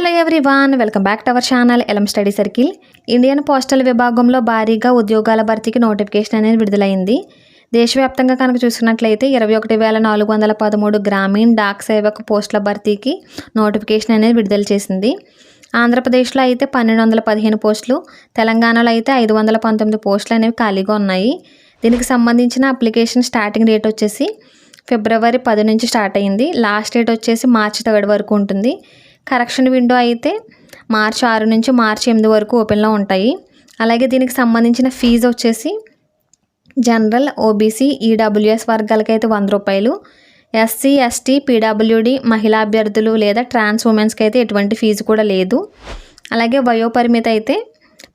Hello everyone welcome back to our channel ఎలం study circle Indian postal విభాగంలో భారీగా ఉద్యోగాల భర్తీకి నోటిఫికేషన్ అనేది విడుదలైంది దేశవ్యాప్తంగా కనుక చూసుకున్నట్లయితే ఇరవై ఒకటి వేల నాలుగు వందల పదమూడు గ్రామీణ డాక్ సేవక పోస్టుల భర్తీకి నోటిఫికేషన్ అనేది విడుదల చేసింది ఆంధ్రప్రదేశ్లో అయితే పన్నెండు వందల పదిహేను పోస్టులు తెలంగాణలో అయితే ఐదు వందల పంతొమ్మిది పోస్టులు అనేవి ఖాళీగా ఉన్నాయి దీనికి సంబంధించిన అప్లికేషన్ స్టార్టింగ్ డేట్ వచ్చేసి ఫిబ్రవరి పది నుంచి స్టార్ట్ అయింది లాస్ట్ డేట్ వచ్చేసి మార్చి థర్డ్ వరకు ఉంటుంది. కరెక్షన్ విండో అయితే మార్చి ఆరు నుంచి మార్చి ఎనిమిది వరకు ఓపెన్లో ఉంటాయి. అలాగే దీనికి సంబంధించిన ఫీజు వచ్చేసి జనరల్ ఓబీసీ ఈడబ్ల్యూఎస్ వర్గాలకి అయితే వంద రూపాయలు. ఎస్సీ ఎస్టీ పీడబ్ల్యూడి మహిళా అభ్యర్థులు లేదా ట్రాన్స్ ఉమెన్స్కి అయితే ఎటువంటి ఫీజు కూడా లేదు. అలాగే వయోపరిమితి అయితే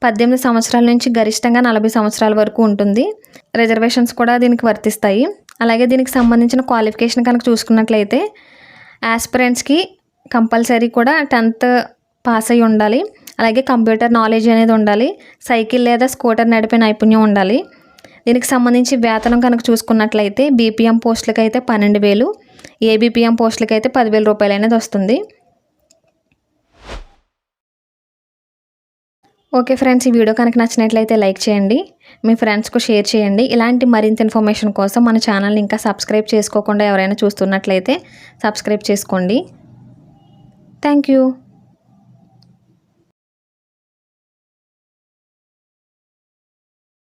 పద్దెనిమిది సంవత్సరాల నుంచి గరిష్టంగా నలభై సంవత్సరాల వరకు ఉంటుంది. రిజర్వేషన్స్ కూడా దీనికి వర్తిస్తాయి. అలాగే దీనికి సంబంధించిన క్వాలిఫికేషన్ కనుక చూసుకున్నట్లయితే ఆస్పిరెంట్స్కి కంపల్సరీ కూడా టెన్త్ పాస్ అయి ఉండాలి. అలాగే కంప్యూటర్ నాలెడ్జ్ అనేది ఉండాలి. సైకిల్ లేదా స్కూటర్ నడిపే నైపుణ్యం ఉండాలి. దీనికి సంబంధించి వేతనం కనుక చూసుకున్నట్లయితే బీపీఎం పోస్టులకు అయితే పన్నెండు వేలు ఏబీపీఎం పోస్టులకు అయితే పదివేల రూపాయలు అనేది వస్తుంది. ఓకే ఫ్రెండ్స్ ఈ వీడియో కనుక నచ్చినట్లయితే లైక్ చేయండి మీ ఫ్రెండ్స్కు షేర్ చేయండి. ఇలాంటి మరింత ఇన్ఫర్మేషన్ కోసం మన ఛానల్ని ఇంకా సబ్స్క్రైబ్ చేసుకోకుండా ఎవరైనా చూస్తున్నట్లయితే సబ్స్క్రైబ్ చేసుకోండి. Thank you.